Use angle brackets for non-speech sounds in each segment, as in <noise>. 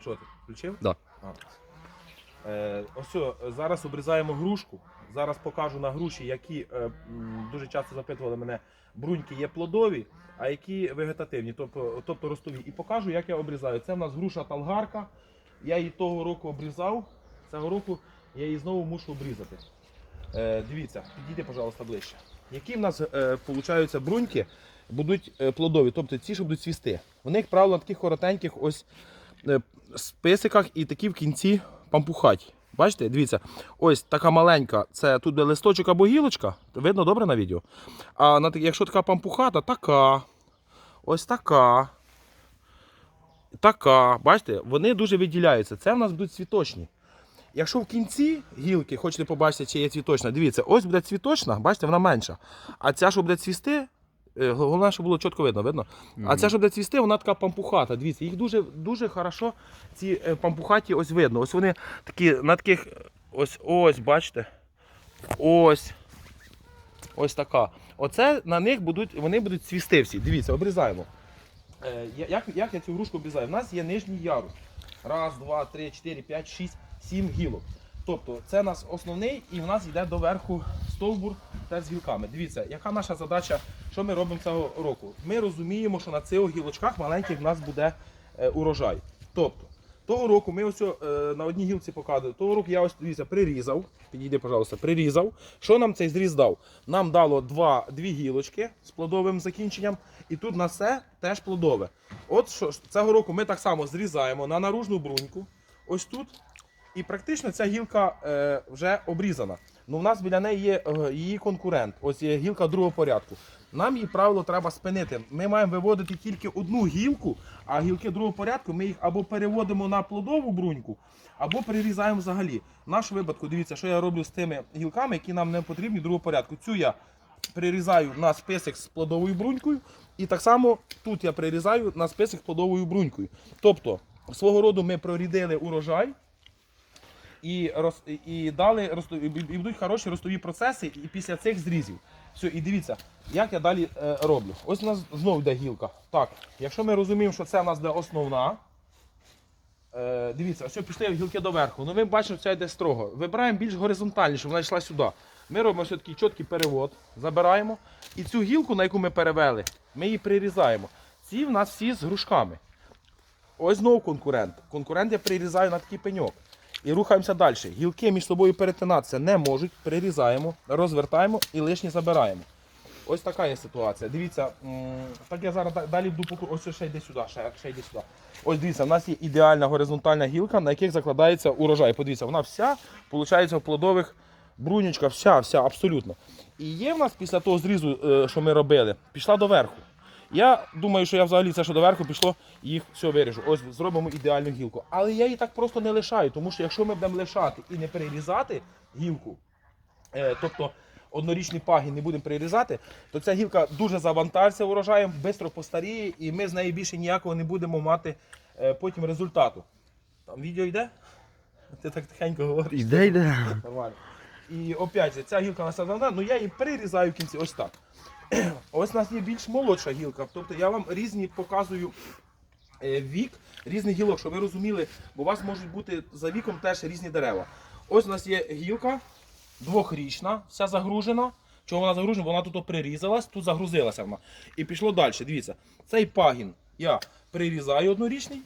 Що ти? Включив? Да. А. Е, ось о, зараз обрізаємо грушку. Зараз покажу на груші, які е, м, дуже часто запитували мене, бруньки є плодові, а які вегетативні, тобто, тобто ростові. І покажу, як я обрізаю. Це в нас груша талгарка. Я її того року обрізав. Цього року я її знову мушу обрізати. Е, дивіться, підійди, пожалуйста, ближче. Які в нас е, получаються бруньки будуть е, плодові, тобто ці, що будуть цвісти. Вони, як правило, на таких коротеньких ось е, списиках і такі в кінці пампухать. Бачите, дивіться, ось така маленька, це тут де листочок або гілочка, видно добре на відео. А на, якщо така пампухата, така, ось така, така, бачите, вони дуже виділяються. Це в нас будуть цвіточні. Якщо в кінці гілки хочете побачити, чи є цвіточна, дивіться, ось буде цвіточна, бачите, вона менша. А ця, що буде цвісти, головне, щоб було чітко видно, видно. А ця, що буде цвісти, вона така пампухата. Дивіться, їх дуже, дуже хорошо, ці е, пампухаті ось видно. Ось вони такі на таких, ось, ось, бачите. Ось. Ось така. Оце на них будуть, вони будуть цвісти всі. Дивіться, обрізаємо. Е, як, як я цю грушку обрізаю? У нас є нижній ярус. Раз, два, три, чотири, п'ять, шість, сім гілок. Тобто це у нас основний і в нас йде доверху стовбур теж з гілками. Дивіться, яка наша задача, що ми робимо цього року? Ми розуміємо, що на цих гілочках маленьких в нас буде е, урожай. Тобто, того року ми ось е, на одній гілці показували. Того року я ось дивіться, прирізав. Підійди, пожалуйста, прирізав. Що нам цей зріз дав? Нам дало два, дві гілочки з плодовим закінченням, і тут на все теж плодове. От що цього року ми так само зрізаємо на наружну бруньку. Ось тут. І практично ця гілка е, вже обрізана. Ну, в нас біля неї є е, її конкурент. Ось є гілка другого порядку. Нам її правило треба спинити. Ми маємо виводити тільки одну гілку, а гілки другого порядку ми їх або переводимо на плодову бруньку, або перерізаємо взагалі. В нашому випадку, дивіться, що я роблю з тими гілками, які нам не потрібні другого порядку. Цю я прирізаю на список з плодовою брунькою, і так само тут я прирізаю на список з плодовою брунькою. Тобто, свого роду ми прорідили урожай і, роз, і росто- і будуть хороші ростові процеси і після цих зрізів. Все, і дивіться, як я далі е, роблю. Ось у нас знову йде гілка. Так, якщо ми розуміємо, що це у нас йде основна. Е, дивіться, ось пішли гілки доверху. Ну ми бачимо, що це йде строго. Вибираємо більш горизонтальніше, щоб вона йшла сюди. Ми робимо ось такий чіткий перевод, забираємо. І цю гілку, на яку ми перевели, ми її прирізаємо. Ці в нас всі з грушками. Ось знову конкурент. Конкурент я прирізаю на такий пеньок. І рухаємося далі. Гілки між собою перетинатися не можуть. Прирізаємо, розвертаємо і лишні забираємо. Ось така є ситуація. Дивіться, так я зараз далі буду покру... Ось ще йде сюди, ще, ще йде сюди. Ось дивіться, в нас є ідеальна горизонтальна гілка, на яких закладається урожай. Подивіться, вона вся, виходить, в плодових брунючка, вся, вся, абсолютно. І є в нас після того зрізу, е, що ми робили, пішла доверху. Я думаю, що я взагалі це, що доверху пішло, їх все виріжу. Ось зробимо ідеальну гілку. Але я її так просто не лишаю, тому що якщо ми будемо лишати і не перерізати гілку, е, тобто однорічний пагін не будемо перерізати, то ця гілка дуже завантажиться урожаєм, швидко постаріє, і ми з неї більше ніякого не будемо мати е, потім результату. Там відео йде? Ти так тихенько говориш. Іде, йде. Нормально. І опять же, ця гілка на ну я її перерізаю в кінці ось так. <clears throat> Ось у нас є більш молодша гілка. Тобто я вам різні показую е, вік різних гілок, щоб ви розуміли, бо у вас можуть бути за віком теж різні дерева. Ось у нас є гілка двохрічна, вся загружена. Чого вона загружена? Вона тут прирізалась, тут загрузилася вона. І пішло далі. Дивіться, цей пагін я прирізаю однорічний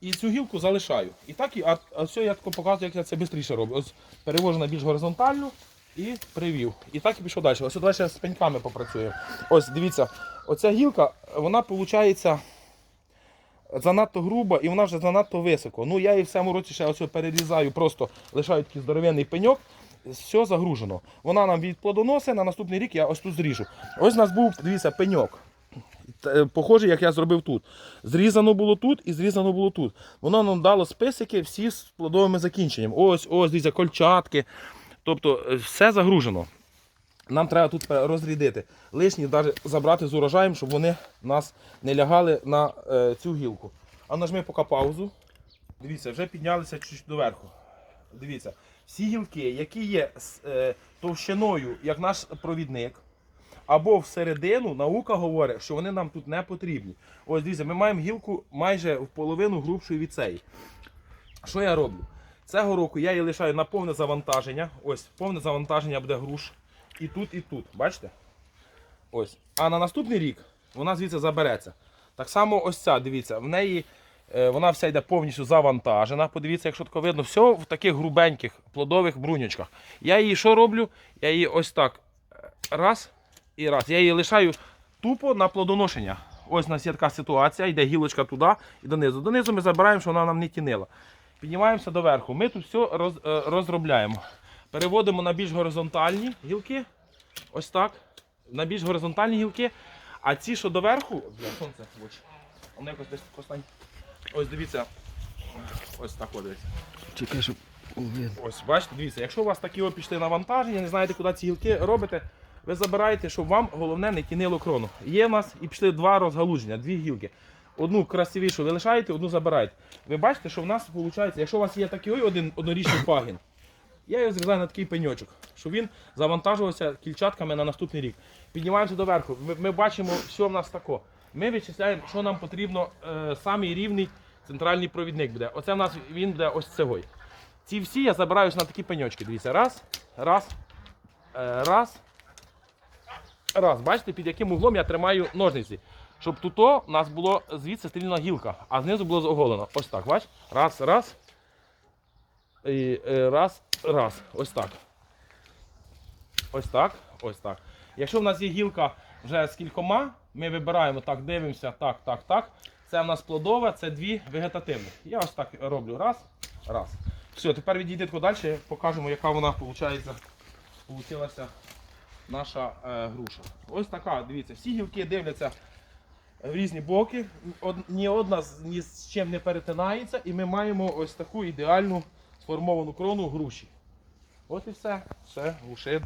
і цю гілку залишаю. І так, а, а все я тако показую, як я це швидше роблю. Ось перевожу на більш горизонтальну і привів. І так і пішов далі. Ось далі з пеньками попрацюю. Ось дивіться, оця гілка, вона виходить занадто груба і вона вже занадто високо. Ну я її в цьому році ще ось перерізаю, просто лишаю такий здоровенний пеньок. Все загружено. Вона нам відплодоносить, на наступний рік я ось тут зріжу. Ось у нас був, дивіться, пеньок. Е, Похожий, як я зробив тут. Зрізано було тут і зрізано було тут. Воно нам дало списики всі з плодовими закінченням. Ось, ось, дивіться, кольчатки. Тобто е, все загружено. Нам треба тут розрядити. Лишні навіть забрати з урожаєм, щоб вони нас не лягали на е, цю гілку. А нажми поки паузу. Дивіться, вже піднялися чуть доверху. Дивіться, всі гілки, які є е, товщиною, як наш провідник, або всередину, наука говорить, що вони нам тут не потрібні. Ось дивіться, ми маємо гілку майже в половину грубшою від цієї. Що я роблю? Цього року я її лишаю на повне завантаження. Ось, повне завантаження буде груш. І тут, і тут. Бачите? Ось. А на наступний рік вона звідси забереться. Так само ось ця, дивіться, в неї е, вона вся йде повністю завантажена. Подивіться, якщо тако видно, все в таких грубеньких плодових бруньочках. Я її що роблю? Я її ось так е, раз і раз. Я її лишаю тупо на плодоношення. Ось у нас є така ситуація, йде гілочка туди і донизу. Донизу ми забираємо, щоб вона нам не тінила. Піднімаємося доверху. Ми тут все роз, е, розробляємо. Переводимо на більш горизонтальні гілки. Ось так. На більш горизонтальні гілки. А ці, що доверху, сонце. Воно якось десь постань. Ось дивіться. Ось так от дивіться. Чекай, щоб Ось, бачите, дивіться, якщо у вас такі пішли навантаження, не знаєте, куди ці гілки робите, ви забираєте, щоб вам головне не тінило крону. Є в нас і пішли два розгалуження, дві гілки. Одну красивішу ви одну забираєте. Ви бачите, що в нас виходить, якщо у вас є такий один однорічний пагін, я його зрізаю на такий пеньочок, щоб він завантажувався кільчатками на наступний рік. Піднімаємося доверху. Ми, ми бачимо, що в нас тако. Ми вичисляємо, що нам потрібно, е, самий рівний центральний провідник буде. Оце в нас він буде ось цегой. Ці всі я забираю ось на такі пеньочки. Дивіться, раз, раз, е, раз. Раз. Бачите, під яким углом я тримаю ножниці. Щоб тут у нас було звідси стрільна гілка, а знизу було оголено. Ось так, бач? Раз, раз. І, е, раз, раз. Ось так. Ось так. Ось так. Якщо в нас є гілка вже з кількома, ми вибираємо так, дивимося, так, так, так. Це в нас плодове, це дві вегетативні. Я ось так роблю. Раз, раз. Все, тепер відійди далі, покажемо, яка вона виходить, наша е, груша. Ось така, дивіться, всі гілки дивляться в різні боки. Ні одна з- ні з чим не перетинається, і ми маємо ось таку ідеальну сформовану крону груші. От і все. Все, груши.